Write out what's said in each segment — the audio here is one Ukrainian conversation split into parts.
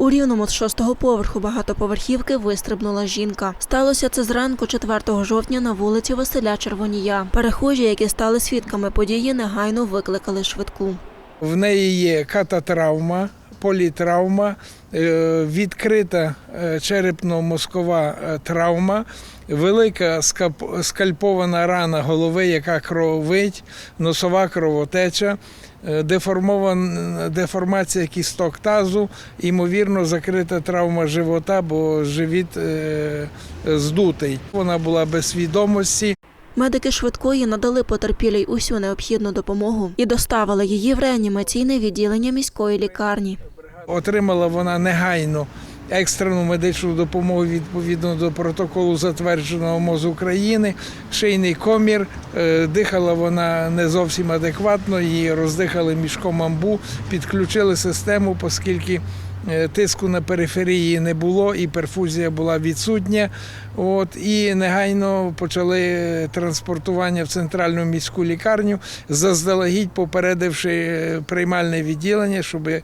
У рівному з шостого поверху багатоповерхівки вистрибнула жінка. Сталося це зранку 4 жовтня на вулиці Василя Червонія. Перехожі, які стали свідками події, негайно викликали швидку. В неї є кататравма, політравма, е, відкрита е, черепно-мозкова е, травма, велика скальпована рана голови, яка кровить, носова кровотеча, деформація кісток тазу, ймовірно, закрита травма живота, бо живіт здутий. Вона була без свідомості. Медики швидкої надали потерпілій усю необхідну допомогу і доставили її в реанімаційне відділення міської лікарні. Отримала вона негайно екстрену медичну допомогу відповідно до протоколу затвердженого МОЗ України, шийний комір. Е, Дихала вона не зовсім адекватно, її роздихали мішком амбу, підключили систему, оскільки тиску на периферії не було і перфузія була відсутня. От, і негайно почали транспортування в центральну міську лікарню, заздалегідь попередивши е, приймальне відділення, щоб е,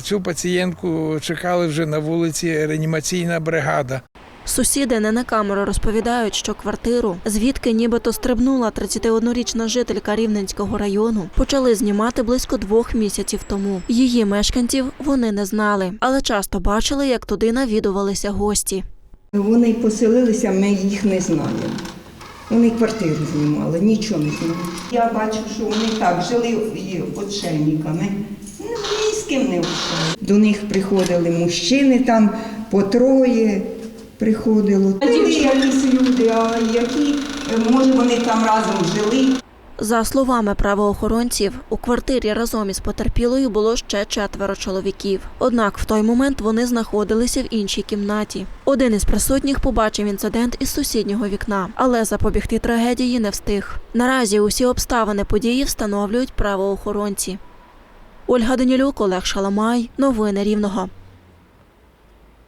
цю пацієнтку чекали вже на вулиці реанімаційна бригада. Сусіди не на камеру розповідають, що квартиру, звідки нібито стрибнула 31-річна жителька Рівненського району, почали знімати близько двох місяців тому. Її мешканців вони не знали, але часто бачили, як туди навідувалися гості. Вони поселилися, ми їх не знаємо. Вони квартиру знімали, нічого не знали. Я бачу, що вони так жили отшельниками. Ну, Ні з ким не общали. До них приходили мужчини там по троє приходило. Були якісь люди, а які, е, може, вони там разом жили. За словами правоохоронців, у квартирі разом із потерпілою було ще четверо чоловіків. Однак в той момент вони знаходилися в іншій кімнаті. Один із присутніх побачив інцидент із сусіднього вікна, але запобігти трагедії не встиг. Наразі усі обставини події встановлюють правоохоронці. Ольга Данілюк, Олег Шаламай. Новини Рівного.